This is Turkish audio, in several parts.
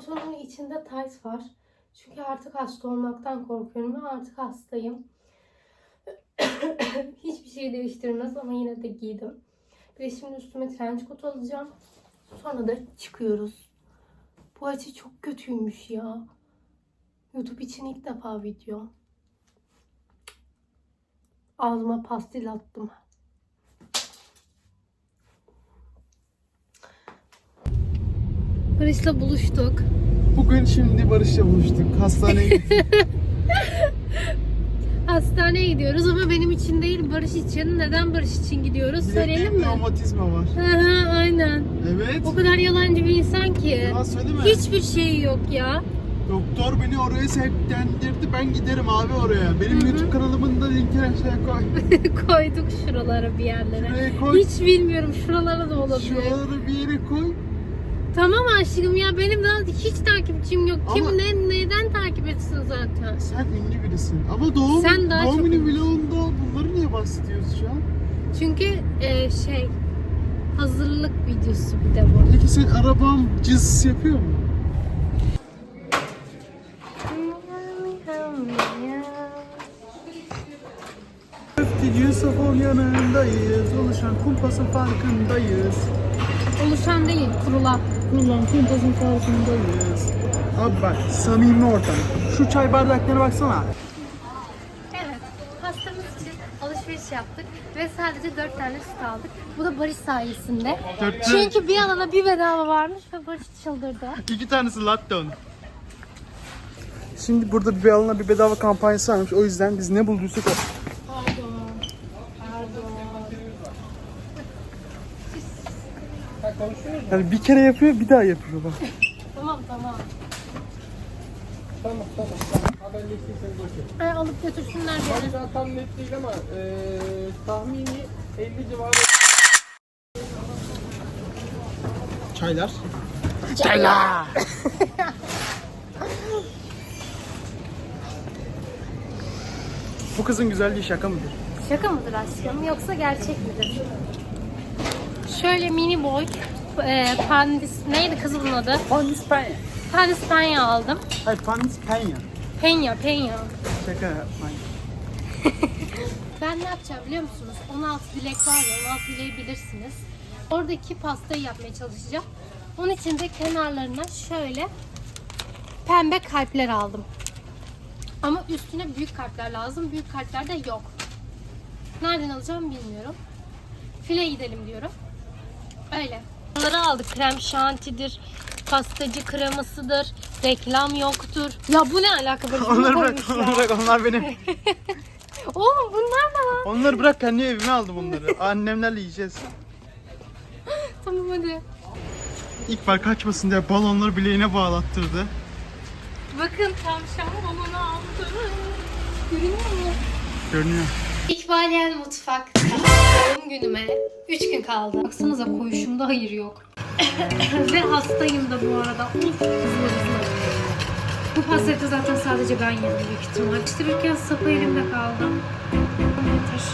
pantolonun içinde tayt var. Çünkü artık hasta olmaktan korkuyorum ve artık hastayım. Hiçbir şey değiştirmez ama yine de giydim. De şimdi üstüme trench coat alacağım. Sonra da çıkıyoruz. Bu açı çok kötüymüş ya. YouTube için ilk defa video. Ağzıma pastil attım. Barış'la buluştuk. Bugün şimdi Barış'la buluştuk. Hastaneye gittik. Hastaneye gidiyoruz ama benim için değil Barış için. Neden Barış için gidiyoruz? Söyleyelim mi? romatizma var. Hı hı, aynen. Evet. O kadar yalancı bir insan ki. Ya söyleme. Hiçbir şey yok ya. Doktor beni oraya sevklendirdi. Ben giderim abi oraya. Benim Hı hı. YouTube kanalımın da linkini aşağıya koy. Koyduk şuralara bir yerlere. Şuraya koy. Hiç bilmiyorum şuralara da olabilir. Şuraları bir yere koy. Tamam aşkım ya benim daha hiç takipçim yok. Kim Ama- ne neden takip etsin zaten? Sen ünlü birisin. Ama doğum, Sen daha doğum çok günü vlogunda bunları niye bahsediyoruz şu an? Çünkü e, şey hazırlık videosu bir de bu. Peki sen arabam cız yapıyor mu? Köfteci Safon yanındayız. Oluşan kumpasın farkındayız. Oluşan değil kurulan. Kurulan kumpasın farkındayız. Abi bak samimi ortam. Şu çay bardaklarına baksana. Evet, hastamız için alışveriş yaptık ve sadece 4 tane süt aldık. Bu da Barış sayesinde. Dört- Çünkü bir alana bir bedava varmış ve Barış çıldırdı. İki tanesi latte onun. Şimdi burada bir alana bir bedava kampanyası varmış. O yüzden biz ne bulduysak o. Yani bir kere yapıyor bir daha yapıyor bak. Tamam tamam. Tamam tamam. Haberleştiyseniz okey. Ay, alıp götürsünler beni. An tam net değil ama eee tahmini 50 civarı. Çaylar. Bu kızın güzelliği şaka mıdır? Şaka mıdır aşkım yoksa gerçek midir? Şöyle mini boy e, pandis neydi kızı bunun adı? Panis penya. Pandis penya aldım. Hayır panis penya. Penya penya. Şaka yapmayın. Ben ne yapacağım biliyor musunuz? 16 dilek var ya 16 dileği bilirsiniz. Oradaki pastayı yapmaya çalışacağım. Onun için de kenarlarına şöyle pembe kalpler aldım. Ama üstüne büyük kalpler lazım. Büyük kalpler de yok. Nereden alacağım bilmiyorum. File gidelim diyorum. Öyle. Bunları aldık. Krem şantidir, pastacı kremasıdır, reklam yoktur. Ya bu ne alaka böyle? Onları bırak, onları bırak. Onlar benim. Oğlum bunlar ne lan? Onları bırak kendi evime aldım bunları. Annemlerle yiyeceğiz. Tamam hadi. İkbal kaçmasın diye balonları bileğine bağlattırdı. Bakın tavşan balonu aldı. Görüyor musun? Görünüyor. İkbaliyel mutfakta doğum günüme 3 gün kaldı. Baksanıza koyuşumda hayır yok. Ve hastayım da bu arada. Uf, hızlı hızlı. Bu pastayı zaten sadece ben yedim büyük ihtimal. Piştirirken sapı elimde kaldı. Yeter.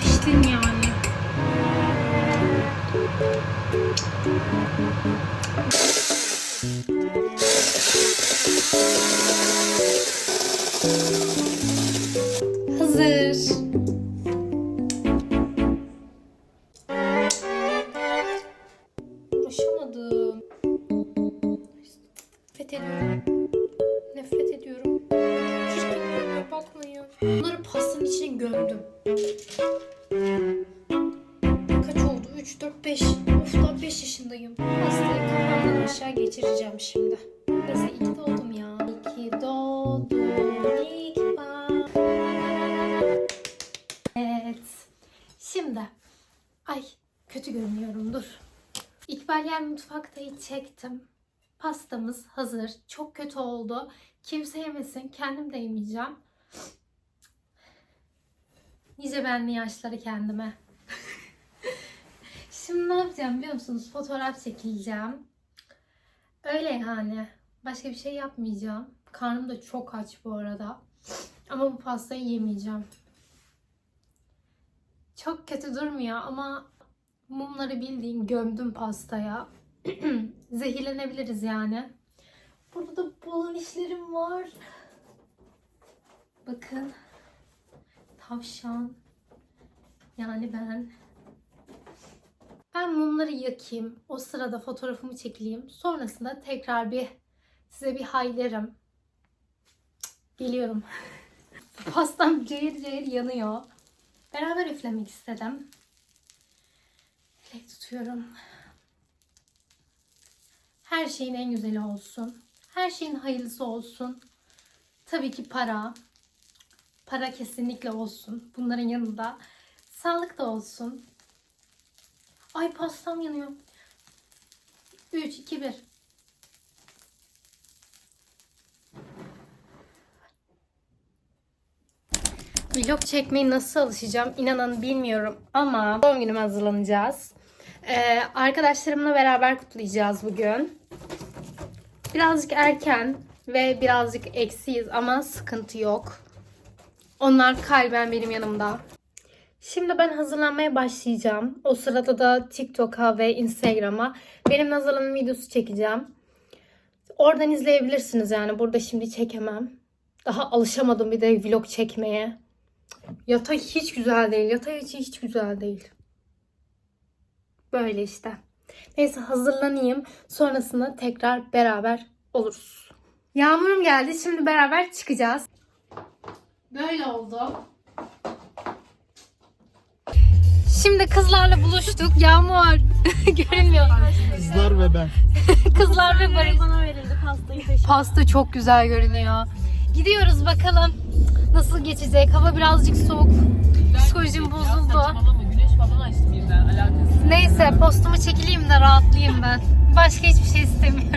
Piştim yani. Hazır. Gömdüm. Kaç oldu? 3, 4, 5. Of daha 5 yaşındayım. Pastayı kafamdan aşağı geçireceğim şimdi. Neyse iyi ki doğdum ya. İyi ki doğdun İkbal. Evet. Şimdi. Ay kötü görünüyorum dur. İkbal yer mutfaktayı çektim. Pastamız hazır. Çok kötü oldu. Kimse yemesin. Kendim de yemeyeceğim. Nice benli yaşları kendime. Şimdi ne yapacağım biliyor musunuz? Fotoğraf çekileceğim. Öyle yani. Başka bir şey yapmayacağım. Karnım da çok aç bu arada. Ama bu pastayı yemeyeceğim. Çok kötü durmuyor ama mumları bildiğin gömdüm pastaya. Zehirlenebiliriz yani. Burada da balon işlerim var. Bakın. Tavşan. Yani ben. Ben mumları yakayım. O sırada fotoğrafımı çekeyim. Sonrasında tekrar bir size bir haylerim. Geliyorum. Pastam cayır cayır yanıyor. Beraber üflemek istedim. Dilek tutuyorum. Her şeyin en güzeli olsun. Her şeyin hayırlısı olsun. Tabii ki para. Para kesinlikle olsun. Bunların yanında sağlık da olsun. Ay pastam yanıyor. 3, 2, 1. Vlog çekmeyi nasıl alışacağım inanın bilmiyorum ama doğum günüme hazırlanacağız. Ee, arkadaşlarımla beraber kutlayacağız bugün. Birazcık erken ve birazcık eksiyiz ama sıkıntı yok. Onlar kalben benim yanımda. Şimdi ben hazırlanmaya başlayacağım. O sırada da TikTok'a ve Instagram'a benim hazırlanma videosu çekeceğim. Oradan izleyebilirsiniz yani. Burada şimdi çekemem. Daha alışamadım bir de vlog çekmeye. Yatay hiç güzel değil. Yatay içi hiç güzel değil. Böyle işte. Neyse hazırlanayım. Sonrasında tekrar beraber oluruz. Yağmurum geldi. Şimdi beraber çıkacağız. Böyle oldu. Şimdi kızlarla buluştuk. Yağmur görünmüyor. Kızlar ve ben. Kızlar ve Barış. Bana verildi pastayı taşı. Pasta çok güzel görünüyor. Gidiyoruz bakalım nasıl geçecek. Hava birazcık soğuk. Psikolojim bozuldu. Saçmalama güneş falan açtı birden alakası. Neyse postumu çekileyim de rahatlayayım ben. Başka hiçbir şey istemiyorum.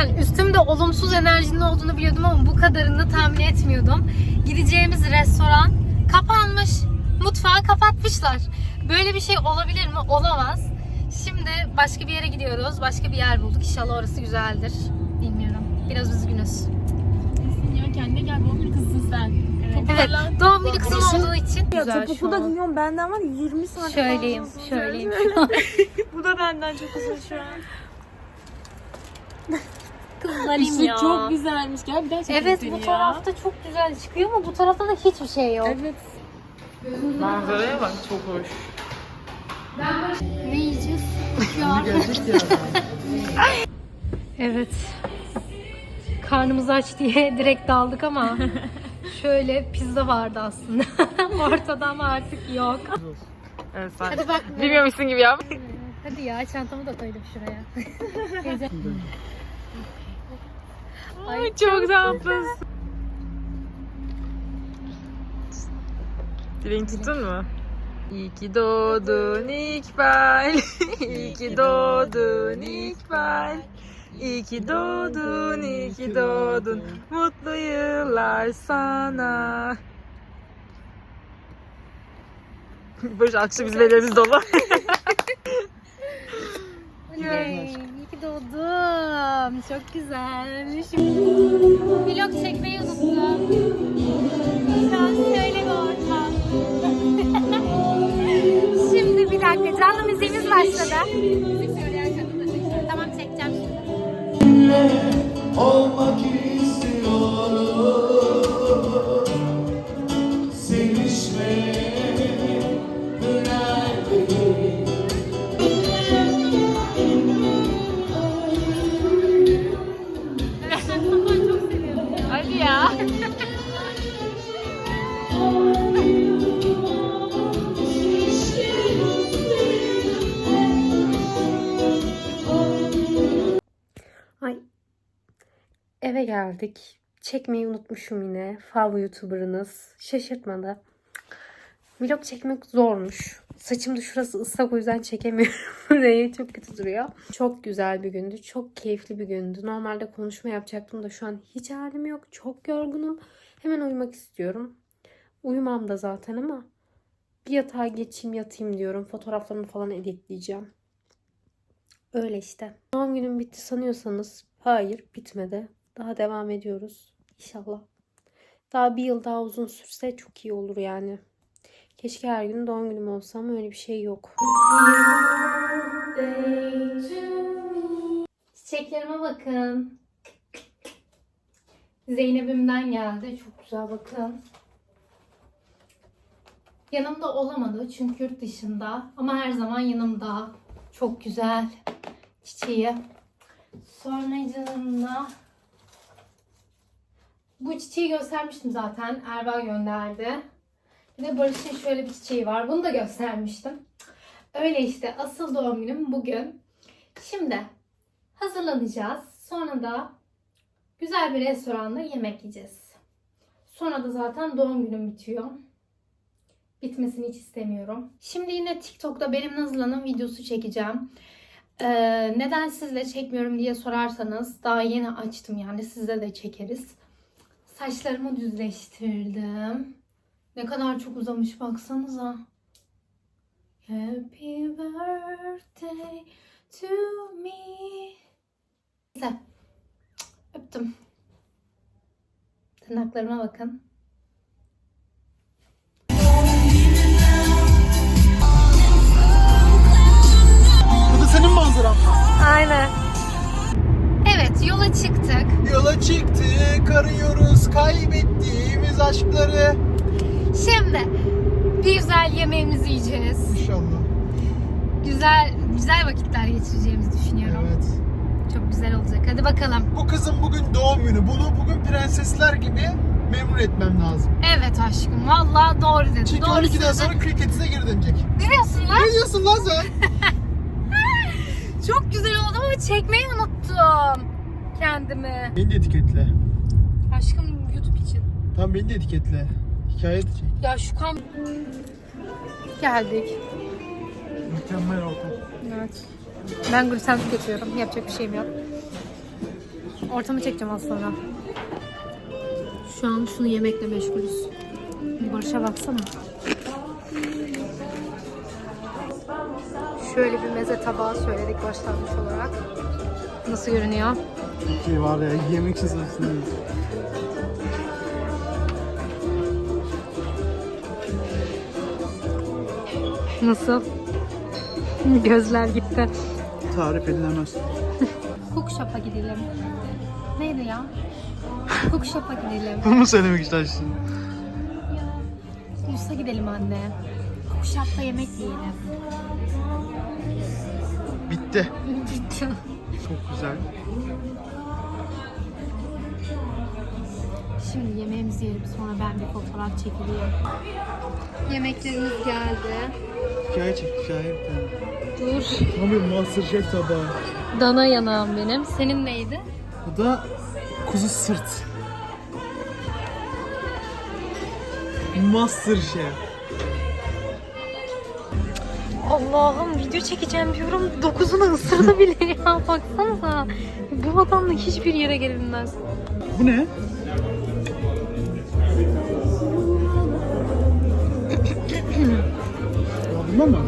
Yani üstümde olumsuz enerjinin olduğunu biliyordum ama bu kadarını tahmin etmiyordum. Gideceğimiz restoran kapanmış. Mutfağı kapatmışlar. Böyle bir şey olabilir mi? Olamaz. Şimdi başka bir yere gidiyoruz. Başka bir yer bulduk. İnşallah orası güzeldir. Bilmiyorum. Biraz üzgünüz. ya kendine gel doğum günü kızsın sen. Evet. Doğum günü kızım olduğu için Ya güzel şu topuklu da giyiyorum benden var ya 20 santim Şöyleyim, şöyleyim. Bu da benden çok uzun şu an. Kızlarım İşte ya. çok güzelmiş. Gel bir daha çekelim Evet seni bu ya. tarafta çok güzel çıkıyor ama bu tarafta da hiçbir şey yok. Evet. Manzaraya bak çok hoş. Ne yiyeceğiz? Evet. Karnımız aç diye direkt daldık ama şöyle pizza vardı aslında. Ortada ama artık yok. Evet sen. Hadi bak. Bilmiyormuşsun gibi yap. Hadi ya çantamı da koydum şuraya. Ay, çok tatlısın. Dileğini tuttun mu? İyi ki doğdun İkbal. İyi ki doğdun İkbal. İyi ki doğdun, iyi ki doğdun. Mutlu yıllar sana. Barış akşam bizim ellerimiz dolu. Yay, doğdum. Çok güzel. Şimdi vlog çekmeyi unuttum. Şu an şöyle bir ortam. Şimdi bir dakika canlı müziğimiz başladı. Tamam çekeceğim şimdi. olmak istiyorum geldik. Çekmeyi unutmuşum yine. Fav YouTuber'ınız. Şaşırtmadı. Vlog çekmek zormuş. Saçım da şurası ıslak o yüzden çekemiyorum burayı. Çok kötü duruyor. Çok güzel bir gündü. Çok keyifli bir gündü. Normalde konuşma yapacaktım da şu an hiç halim yok. Çok yorgunum. Hemen uyumak istiyorum. Uyumam da zaten ama bir yatağa geçeyim yatayım diyorum. Fotoğraflarımı falan editleyeceğim. Öyle işte. Doğum günüm bitti sanıyorsanız hayır bitmedi. Daha devam ediyoruz. İnşallah. Daha bir yıl daha uzun sürse çok iyi olur yani. Keşke her gün doğum günüm olsa ama öyle bir şey yok. Çiçeklerime bakın. Zeynep'imden geldi. Çok güzel bakın. Yanımda olamadı çünkü yurt dışında ama her zaman yanımda. Çok güzel çiçeği. Sonra canımda bu çiçeği göstermiştim zaten. Erva gönderdi. Bir de Barış'ın şöyle bir çiçeği var. Bunu da göstermiştim. Öyle işte asıl doğum günüm bugün. Şimdi hazırlanacağız. Sonra da güzel bir restoranda yemek yiyeceğiz. Sonra da zaten doğum günüm bitiyor. Bitmesini hiç istemiyorum. Şimdi yine TikTok'ta benim Nazlı'nın videosu çekeceğim. Ee, neden sizle çekmiyorum diye sorarsanız daha yeni açtım yani sizle de çekeriz. Saçlarımı düzleştirdim. Ne kadar çok uzamış baksanıza. Happy birthday to me. Neyse. Öptüm. Tırnaklarıma bakın. Bu da senin manzaran. Aynen. Evet yola çıktık. Yola çıktık, arıyoruz kaybettiğimiz aşkları. Şimdi bir güzel yemeğimizi yiyeceğiz. İnşallah. Güzel güzel vakitler geçireceğimizi düşünüyorum. Evet. Çok güzel olacak. Hadi bakalım. Bu kızın bugün doğum günü. Bunu bugün prensesler gibi memnun etmem lazım. Evet aşkım. Vallahi doğru dedin. Çünkü doğru 12'den söyledin. sonra kriketine geri dönecek. Ne diyorsun lan? Ne diyorsun lan sen? Çok güzel oldu ama çekmeyi unuttum. Kendimi. Beni de etiketle. Aşkım YouTube için. Tam beni de etiketle. Hikaye de çek. Ya şu kam... Geldik. Mükemmel ortam. Evet. Ben gluten tüketiyorum. Yapacak bir şeyim yok. Ortamı çekeceğim az sonra. Şu an şunu yemekle meşgulüz. Barış'a baksana. Şöyle bir meze tabağı söyledik başlangıç olarak. Nasıl görünüyor? Şey var ya yemek için sırasındayız. Nasıl? Gözler gitti. Tarif edilemez. Cook Shop'a gidelim. Neydi ya? Cook Shop'a gidelim. Bunu mu söylemek istersin? Ulus'a gidelim anne. Cook Shop'ta yemek yiyelim. Bitti. Çok güzel. Şimdi yemeğimizi yiyelim sonra ben bir fotoğraf çekileyim. Yemeklerimiz geldi. Hikaye çek hikaye bir tane. Dur. Tam bir masterchef tabağı. Dana yanağım benim. Senin neydi? Bu da kuzu sırt. Masterchef. Allah'ım video çekeceğim diyorum. Dokuzunu ısırdı bile ya. Baksanıza. Bu adamla hiçbir yere gelinmez. Bu ne? Bunda mı?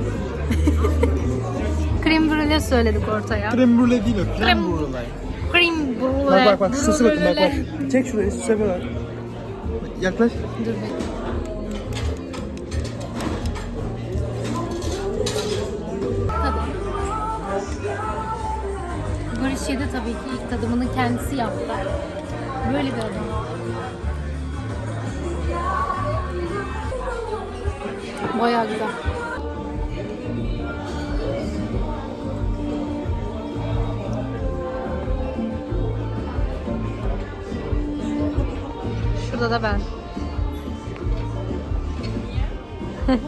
Krem brûlée söyledik ortaya. Krem brûlée değil o. Krem- brûlée. Krem brûlée. Bak bak bak sesi bakın bak bak. Çek şurayı süse bak. Yaklaş. Dur Yedi tabii ki ilk tadımını kendisi yaptı. Böyle bir adam. Bayağı güzel. Şurada da ben.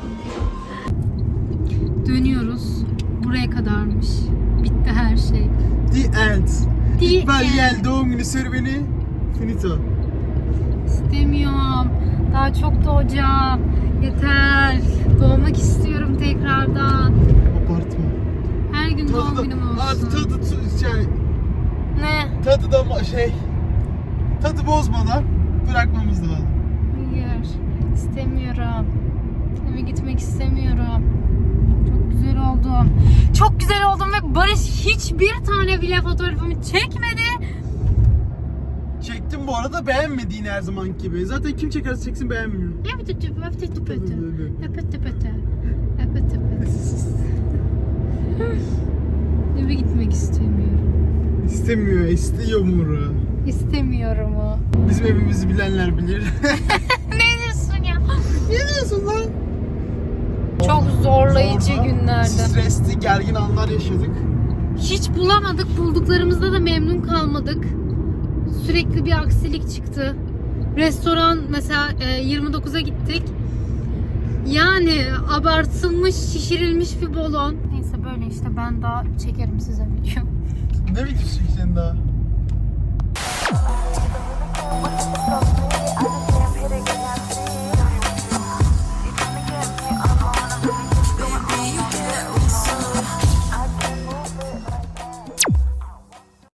Dönüyoruz. Buraya kadarmış. Bitti her şey. The end. End. gel doğum günü serüveni. Finito. İstemiyorum. Daha çok doğacağım. Yeter. Doğmak istiyorum tekrardan. Abartma. Her gün doğum Tadı günüm da, olsun. tadı, tu- şey, Ne? tadı da ma- şey, tadı bozmadan bırakmamız lazım. Hayır. istemiyorum. Eve gitmek istemiyorum. Güzel oldum. Çok güzel oldum ve Barış hiçbir tane bile fotoğrafımı çekmedi. Çektim bu arada beğenmediğin her zaman gibi. Zaten kim çekerse çeksin beğenmiyor. Tüpü, yapıtı tüpü. Yapıtı tüpü. Yapıtı tüpü. Eve gitmek istemiyorum. İstemiyor, istiyor Muru. İstemiyorum o. Bizim evimizi bilenler bilir. Ne diyorsun ya? ne diyorsun lan? Çok zorlayıcı Zorda, günlerdi. Stresli, gergin anlar yaşadık. Hiç bulamadık. Bulduklarımızda da memnun kalmadık. Sürekli bir aksilik çıktı. Restoran mesela e, 29'a gittik. Yani abartılmış, şişirilmiş bir balon. Neyse böyle işte ben daha çekerim size video. Ne videosu çekeceksin daha?